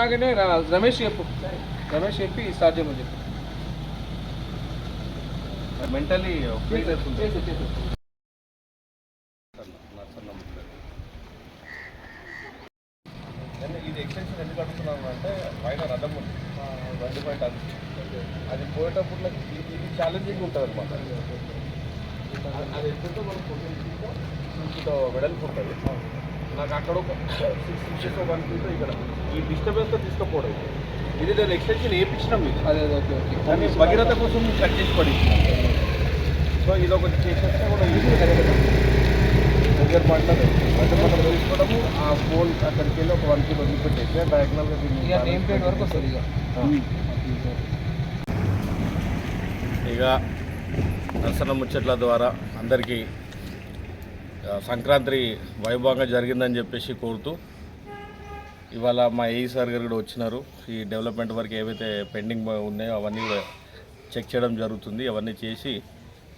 రాగానే రమేష్ చెప్పు. రమేష్ చెప్పి స్టార్ట్ చేయమని చెప్పు. మెంటలీ. ఇది ఎక్స్టెన్షన్ ఎందుకు అడుగుతున్నాను అంటే పైన రథం ఉంది. టన్స్ అది. పోయేటప్పుడు ఇది ఛాలెంజింగ్ ఉంటుంది అనమాట అది మనం వెడల్పు ఉంటుంది. నాకు అక్కడ ఒక సిక్స్ ఇంచెస్ వన్ ఫీట్ ఇక్కడ. ఈ డిస్టర్బెన్స్ తీసుకుపోవడం. ఇది నేను ఎక్స్టెన్షన్ వేయించినాం ఇది అదే అదే ఓకే భగీరథ కోసం కట్ చేసి పడి సో ఇది ఒకటి చేసేస్తే కూడా ఈజీ దగ్గర పడ్డది అంటే మనం తీసుకోవడము ఆ ఫోన్ అక్కడికి వెళ్ళి ఒక వన్ కిలో పెట్టేసి డయాగ్నల్గా ఇక నేమ్ ప్లేట్ వరకు వస్తుంది ఇక. ఇక దర్శన ముచ్చట్ల ద్వారా అందరికీ సంక్రాంతి వైభవంగా జరిగిందని చెప్పేసి కోరుతూ ఇవాళ మా ఏఈ సార్ గారు కూడా వచ్చినారు. ఈ డెవలప్మెంట్ వర్క్ ఏవైతే పెండింగ్ ఉన్నాయో అవన్నీ కూడా చెక్ చేయడం జరుగుతుంది. అవన్నీ చేసి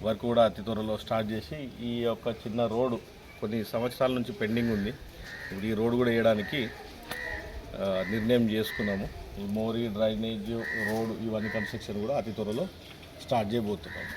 వర్క్ కూడా అతి త్వరలో స్టార్ట్ చేసి ఈ యొక్క చిన్న రోడ్డు కొన్ని సంవత్సరాల నుంచి పెండింగ్ ఉంది. ఇప్పుడు ఈ రోడ్డు కూడా వేయడానికి నిర్ణయం చేసుకున్నాము. ఈ మోరీ డ్రైనేజ్ రోడ్ ఇవన్నీ కన్స్ట్రక్షన్ కూడా అతి త్వరలో స్టార్ట్ చేయబోతున్నాము.